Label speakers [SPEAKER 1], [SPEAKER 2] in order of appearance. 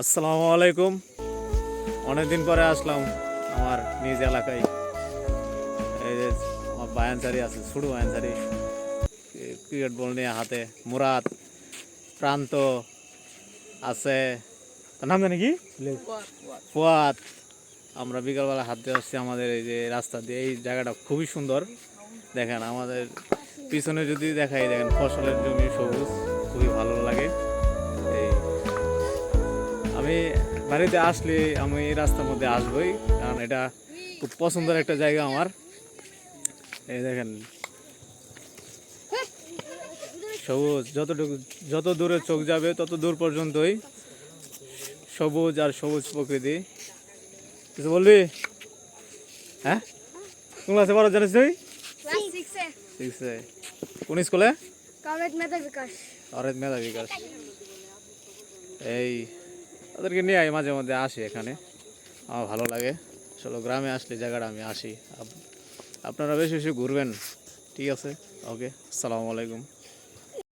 [SPEAKER 1] আসসালামু আলাইকুম। অনেকদিন পরে আসলাম আমার নিজ এলাকায়। এই যে আমার বায়ানসারি আছে, ছোটো বায়ানসারি ক্রিকেট বল নিয়ে হাতে মুরাদ, প্রান্ত আছে। তার নাম জানি কি? ফুয়াদ। আমরা বিকালবেলা হাঁটতে আসছি আমাদের এই যে রাস্তা দিয়ে। এই জায়গাটা খুবই সুন্দর। দেখেন আমাদের পিছনে যদি দেখাই, দেখেন ফসলের জমি সবুজ। আমি বাড়িতে আসলে আমি এই রাস্তার মধ্যে আসবই কারণ এটা খুব পছন্দের একটা জায়গা আমার। এই দেখেন সবুজ যতটুকু যত দূরে চোখ যাবে তত দূর পর্যন্তই সবুজ আর সবুজ প্রকৃতি। কিছু বলবি? হ্যাঁ? কোন ক্লাসে পড়া জানিস তুই? কোন স্কুলে?
[SPEAKER 2] কমেট মেধা বিকাশ
[SPEAKER 1] মেধা বিকাশ এই তাদেরকে নিয়ে আমি মাঝে মধ্যে আসি এখানে। আমার ভালো লাগে। চলো, গ্রামে আসলে জায়গাটা আমি আসি। আপনারা বেশি বেশি ঘুরবেন। ঠিক আছে? ওকে, আসসালামু আলাইকুম।